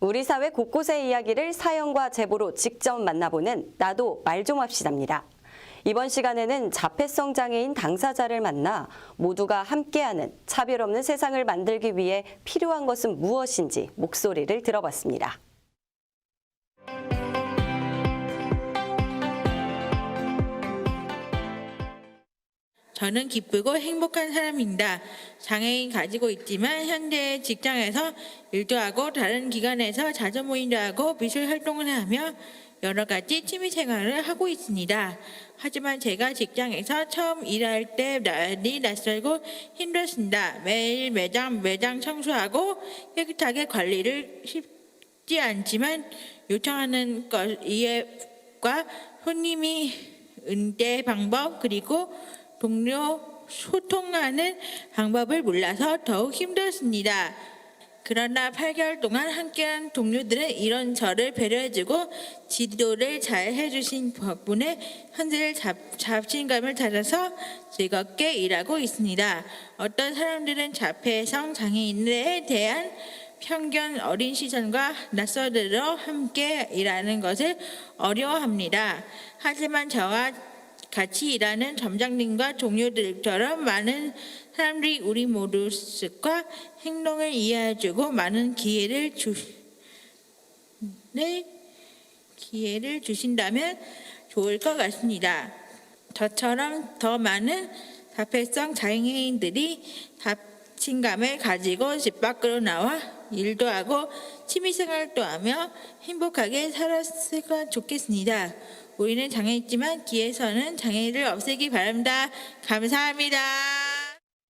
우리 사회 곳곳의 이야기를 사연과 제보로 직접 만나보는 나도 말 좀 합시다입니다. 이번 시간에는 자폐성 장애인 당사자를 만나 모두가 함께하는 차별 없는 세상을 만들기 위해 필요한 것은 무엇인지 목소리를 들어봤습니다. 저는 기쁘고 행복한 사람입니다. 장애인 가지고 있지만 현재 직장에서 일도 하고 다른 기관에서 자주 모임도 하고 미술 활동을 하며 여러 가지 취미 생활을 하고 있습니다. 하지만 제가 직장에서 처음 일할 때 날이 낯설고 힘들었습니다. 매일 매장 매장 청소하고 깨끗하게 관리를 쉽지 않지만 요청하는 것 이해과 손님이 응대 방법 그리고 동료 소통하는 방법을 몰라서 더욱 힘들었습니다. 그러나 8개월 동안 함께한 동료들은 이런 저를 배려해주고 지도를 잘 해주신 덕분에 현재를 잡, 자신감을 찾아서 즐겁게 일하고 있습니다. 어떤 사람들은 자폐성 장애인에 대한 편견 어린 시선과 낯설으로 함께 일하는 것을 어려워합니다. 하지만 저와 같이 일하는 점장님과 동료들처럼 많은 사람들이 우리 모두 습과 행동을 이해해주고 많은 기회를 주, 네, 기회를 주신다면 좋을 것 같습니다. 저처럼 더 많은 자폐성 장애인들이 자신감을 가지고 집 밖으로 나와 일도 하고 취미생활도 하며 행복하게 살았으면 좋겠습니다. 우리는 장애 있지만 뒤에서는 장애를 없애기 바랍니다. 감사합니다.